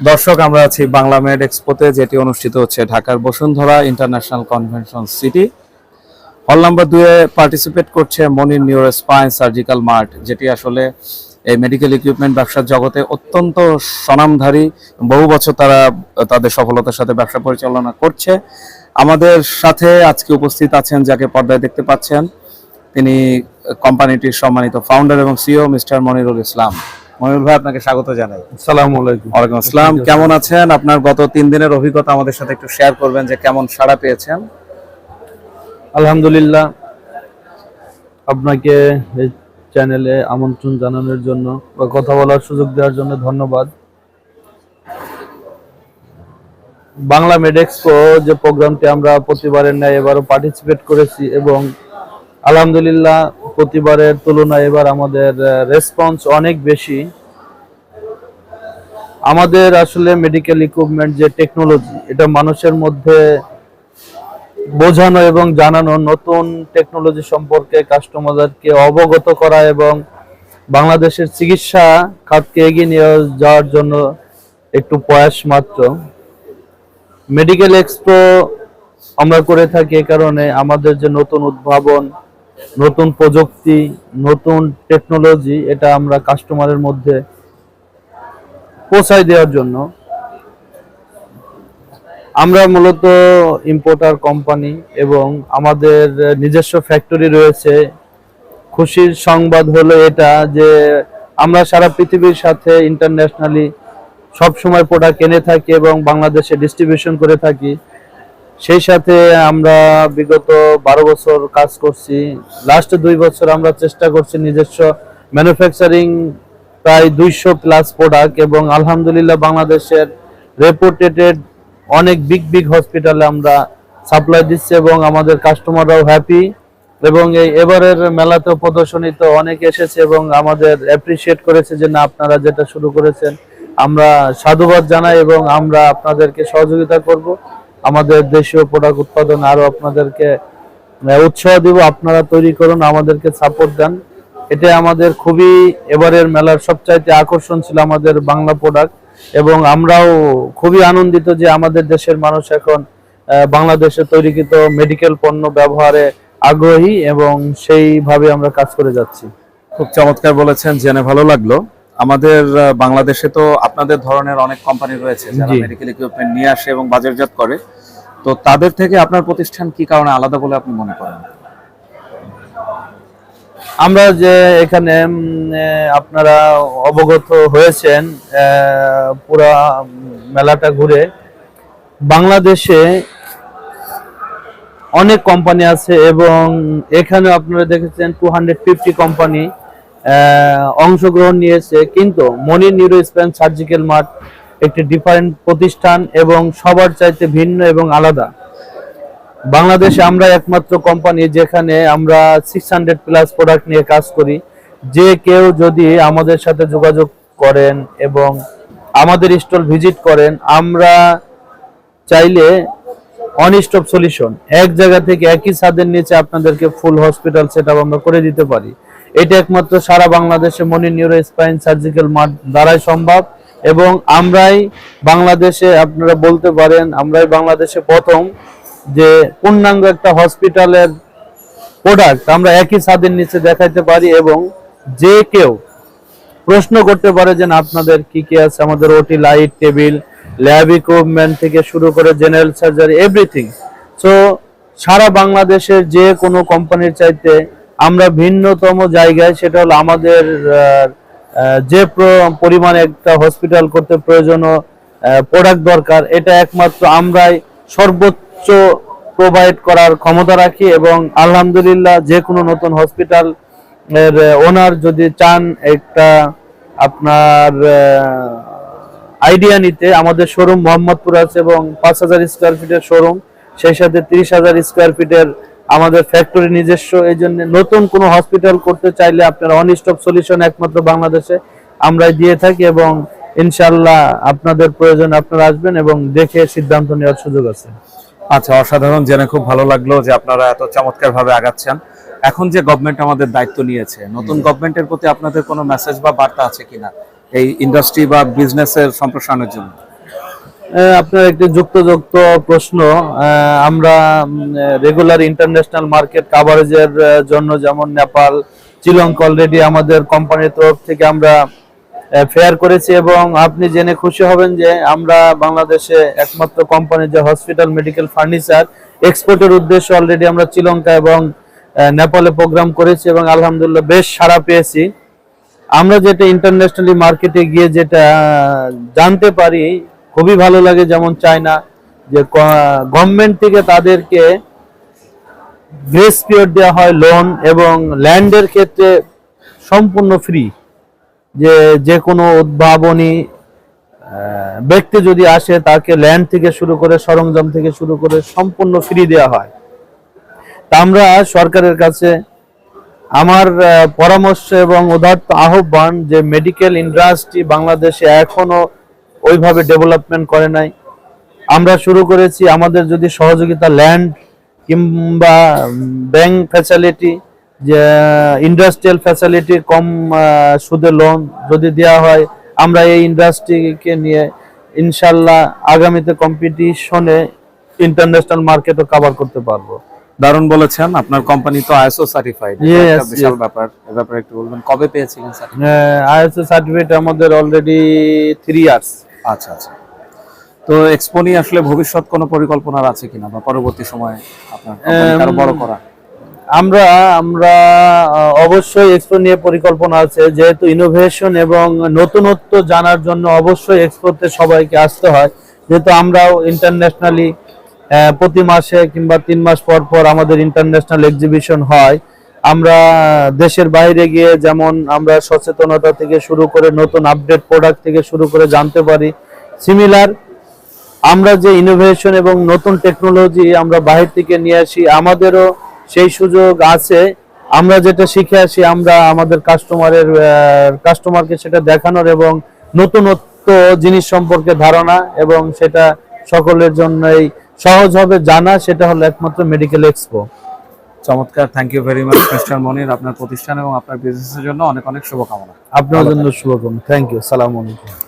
দর্শক, আমরা আছি বাংলা মেড এক্সপোতে, যেটি অনুষ্ঠিত হচ্ছে ঢাকার Bashundhara international convention city. Hall number দুয়ে পার্টিসিপেট করছে Monir neuro spine surgical mart, যেটি আসলে এই মেডিকেল ইকুইপমেন্ট ব্যবসার জগতে অত্যন্ত স্বনামধারী। বহু বছর তারা তাদের সফলতার সাথে ব্যবসা পরিচালনা করছে। আমাদের সাথে আজকে উপস্থিত আছেন, যাকে পর্দায় দেখতে পাচ্ছেন, তিনি কোম্পানিটির সম্মানিত ফাউন্ডার এবং সিও মিস্টার মনিরুল ইসলাম। মনিরুল ভাই আপনাকে স্বাগত জানাই। সালাম আলাইকুম। ওয়ালাইকুম আসসালাম। কেমন আছেন? আপনার গত তিন দিনের অভিজ্ঞতা আমাদের সাথে একটু শেয়ার করবেন যে কেমন সাড়া পেয়েছেন। আলহামদুলিল্লাহ আপনাকে এই চ্যানেলে আমন্ত্রণ জানানোর জন্য বা কথা বলার সুযোগ দেওয়ার জন্য ধন্যবাদ। বাংলা মেডেক্সপো যে প্রোগ্রামটি আমরা প্রতিবারের ন্যায় এবারও পার্টিসিপেট করেছি এবং আলহামদুলিল্লাহ, প্রতিবারের তুলনায় এবার আমাদের রেসপন্স অনেক বেশি। আমাদের আসলে মেডিকেল ইকুইপমেন্ট যে টেকনোলজি এটা মানুষের মধ্যে বোঝানো এবং জানানো নতুন টেকনোলজি সম্পর্কে কাস্টমারদেরকে অবগত করা এবং বাংলাদেশের চিকিৎসা খাতকে এগিয়ে নিয়ে যাওয়ার জন্য একটু প্রয়াস মাত্র। মেডিকেল এক্সপো আমরা করে থাকি এ কারণে আমাদের যে নতুন উদ্ভাবন নতুন প্রযুক্তি, নতুন টেকনোলজি এটা আমরা কাস্টমারের মধ্যে পৌঁছায় দেওয়ার জন্য। আমরা মূলত ইম্পোর্টার কোম্পানি এবং আমাদের নিজস্ব ফ্যাক্টরি রয়েছে। খুশির সংবাদ হলো এটা যে আমরা সারা পৃথিবীর সাথে ইন্টারন্যাশনালি সবসময় প্রোডাক্ট কিনে থাকি এবং বাংলাদেশে ডিস্ট্রিবিউশন করে থাকি। সেই সাথে আমরা বিগত বারো বছর কাজ করছি। লাস্ট দুই বছর আমরা চেষ্টা করছি নিজস্ব ম্যানুফ্যাকচারিং প্রায় দুইশো প্লাস প্রোডাক্ট এবং আলহামদুলিল্লাহ বাংলাদেশের রেপুটেটেড অনেক বিগ বিগ হসপিটালে আমরা সাপ্লাই দিচ্ছি এবং আমাদের কাস্টমাররাও হ্যাপি এবং এই এবারের মেলাতে প্রদর্শনী তো অনেক এসেছে এবং আমাদের অ্যাপ্রিসিয়েট করেছে যে না, আপনারা যেটা শুরু করেছেন, আমরা সাধুবাদ জানাই এবং আমরা আপনাদেরকে সহযোগিতা করব। আমাদের দেশীয় প্রোডাক্ট উৎপাদন আরও আপনাদেরকে উৎসাহ দিব, আপনারা তৈরি করুন, আমাদেরকে সাপোর্ট দেন। এটা আমাদের খুবই এবারের মেলার সবচাইতে আকর্ষণ ছিল আমাদের বাংলা প্রোডাক্ট এবং আমরাও খুবই আনন্দিত যে আমাদের দেশের মানুষ এখন বাংলাদেশে তৈরিকৃত মেডিকেল পণ্য ব্যবহারে আগ্রহী এবং সেইভাবে আমরা কাজ করে যাচ্ছি। খুব চমৎকার বলেছেন, জেনে ভালো লাগল। আমাদের বাংলাদেশে তো আপনাদের ধরনের অনেক কোম্পানি রয়েছে যারা মেডিকেল ইকুইপমেন্ট নিয়ে আসে এবং বাজারজাত করে। তো তাদের থেকে আপনার প্রতিষ্ঠান কি কারণে আলাদা বলে আপনি মনে করেন? আমরা যে এখানে আপনারা অবগত হয়েছেন পুরা মেলাটা ঘুরে বাংলাদেশে অনেক কোম্পানি আছে এবং এখানে আপনারা দেখেছেন টু হান্ড্রেড ফিফটি কোম্পানি অংশগ্রহণ নিয়েছে, কিন্তু Monir neuro spine surgical mart একটি ডিফারেন্ট প্রতিষ্ঠান এবং সবার চাইতে ভিন্ন এবং আলাদা। বাংলাদেশে আমরা একমাত্র কোম্পানি যেখানে আমরা সিক্স হান্ড্রেড প্লাস প্রোডাক্ট নিয়ে কাজ করি। যে কেউ যদি আমাদের সাথে যোগাযোগ করেন এবং আমাদের স্টল ভিজিট করেন, আমরা চাইলে অন স্টপ সলিউশন এক জায়গা থেকে একই ছাদের নিচে আপনাদেরকে ফুল হসপিটাল সেট আমরা করে দিতে পারি। এটা একমাত্র সারা বাংলাদেশে Moni neuro spine surgical mart দ্বারাই সম্ভব। এবং আমরাই বাংলাদেশে, আপনারা বলতে পারেন, আমরাই বাংলাদেশে প্রথম যে পূর্ণাঙ্গ একটা হসপিটালের প্রোডাক্ট আমরা একই ছাদের নিচে দেখাইতে পারি এবং যে কেউ প্রশ্ন করতে পারে যে আপনাদের কি কি আছে? আমাদের OT light, table, lab equipment থেকে শুরু করে জেনারেল সার্জারি, এভরিথিং। সো, সারা বাংলাদেশের যে কোনো কোম্পানির চাইতে আমরা ভিন্নতম জায়গায়, সেটা হলো আমাদের যে প্র- পরিমাণে একটা হসপিটাল করতে প্রয়োজনীয় প্রোডাক্ট দরকার, এটা একমাত্র আমরাই সর্বোচ্চ প্রোভাইড করার ক্ষমতা রাখি এবং আলহামদুলিল্লাহ যে কোনো নতুন হসপিটাল এর ওনার যদি চান একটা আপনার আইডিয়া নিতে, আমাদের শোরুম মোহাম্মদপুর আছে এবং পাঁচ হাজার স্কোয়ার ফিটের শোরুম সেই সাথে তিরিশ হাজার স্কোয়ার ফিটের আমাদের ফ্যাক্টরি নিজস্ব এই জন্য নতুন কোনো হসপিটাল করতে চাইলে আপনারা অনস্টপ সলিউশন একমাত্র বাংলাদেশে আমরাই দিয়ে থাকি এবং ইনশাল্লাহ আপনাদের প্রয়োজন আপনারা আসবেন এবং দেখে সিদ্ধান্ত নেওয়ার সুযোগ আছে। আচ্ছা অসাধারণ জেনে খুব ভালো লাগল যে আপনারা এত চমৎকার ভাবে আগাচ্ছেন। এখন যে গভর্নমেন্ট আমাদের দায়িত্ব নিয়েছে নতুন গভর্নমেন্টের প্রতি আপনাদের কোনো মেসেজ বা বার্তা আছে কিনা এই ইন্ডাস্ট্রি বা বিজনেসের সম্প্রসারণের জন্য? আপনার একটি যুক্তযুক্ত প্রশ্ন আমরা রেগুলার ইন্টারন্যাশনাল মার্কেট কাভারেজের জন্য যেমন নেপাল শ্রীলঙ্কা অলরেডি আমাদের কোম্পানির তরফ থেকে আমরা ফেয়ার করেছি এবং আপনি জেনে খুশি হবেন যে আমরা বাংলাদেশে একমাত্র কোম্পানি যে হসপিটাল মেডিকেল ফার্নিচার এক্সপোর্টের উদ্দেশ্যে অলরেডি আমরা শ্রীলঙ্কা এবং নেপালে প্রোগ্রাম করেছি এবং আলহামদুলিল্লাহ বেশ সাড়া পেয়েছি। আমরা যেটা ইন্টারন্যাশনালি মার্কেটে গিয়ে যেটা জানতে পারি খুবই ভালো লাগে যেমন চায়না, যে গভর্নমেন্ট থেকে তাদেরকে গ্রেস পিরিয়ড দেওয়া হয় লোন এবং ল্যান্ডের ক্ষেত্রে সম্পূর্ণ ফ্রি যে যে কোনো উদ্ভাবনী ব্যক্তি যদি আসে তাকে ল্যান্ড থেকে শুরু করে সরঞ্জাম থেকে শুরু করে সম্পূর্ণ ফ্রি দেওয়া হয়। তা আমরা সরকারের কাছে আমার পরামর্শ এবং উদার্ত আহ্বান যে মেডিকেল ইন্ডাস্ট্রি বাংলাদেশে এখনও ওইভাবে ডেভেলপমেন্ট করে নাই। আমরা শুরু করেছি আমাদের যদি সহযোগিতা ল্যান্ড কিংবা ব্যাংক ফ্যাসিলিটি যে ইন্ডাস্ট্রিয়াল ফ্যাসিলিটি কম সুদে লোন যদি দেওয়া হয় আমরা এই ইন্ডাস্ট্রিকে নিয়ে ইনশাল্লাহ আগামীতে কম্পিটিশনে ইন্টারন্যাশনাল মার্কেটও কভার করতে পারব। দারুণ বলেছেন। আপনার কোম্পানি তো আইএসও সার্টিফাইড বিশাল ব্যাপার। এ ব্যাপারে একটু বলবেন কবে পেয়েছিলেন স্যার আইএসও সার্টিফিকেট আমাদের অলরেডি থ্রি ইয়ার্স আচ্ছা আচ্ছা। তো এক্সপো নিয়ে আসলে ভবিষ্যৎ কোনো পরিকল্পনা আছে কিনা বা পরবর্তী সময়ে আপনার আরও বড় করা? আমরা আমরা অবশ্যই এক্সপো নিয়ে পরিকল্পনা আছে। যেহেতু ইনোভেশন এবং নতুনত্ব জানার জন্য অবশ্যই এক্সপোতে সবাইকে আসতে হয়। যেহেতু আমরাও ইন্টারন্যাশনালি প্রতি মাসে কিংবা তিন মাস পর পর আমাদের ইন্টারন্যাশনাল এক্সিবিশন হয়। আমরা দেশের বাইরে গিয়ে যেমন আমরা সচেতনতা থেকে শুরু করে নতুন আপডেট প্রোডাক্ট থেকে শুরু করে জানতে পারি সিমিলার আমরা যে ইনোভেশন এবং নতুন টেকনোলজি আমরা বাহির থেকে নিয়ে আসি, আমাদেরও সেই সুযোগ আছে। আমরা যেটা শিখে আসি, আমরা আমাদের কাস্টমারের কাস্টমারকে সেটা দেখানোর এবং নতুনত্ব জিনিস সম্পর্কে ধারণা এবং সেটা সকলের জন্যই সহজ হবে জানা, সেটা হলো একমাত্র মেডিকেল এক্সপো চমৎকার thank you very much mister Monir আপনার প্রতিষ্ঠান এবং আপনার বিজনেসের জন্য অনেক অনেক শুভকামনা। আপনার জন্য শুভকামনা। থ্যাংক ইউ সালাম আলাইকুম।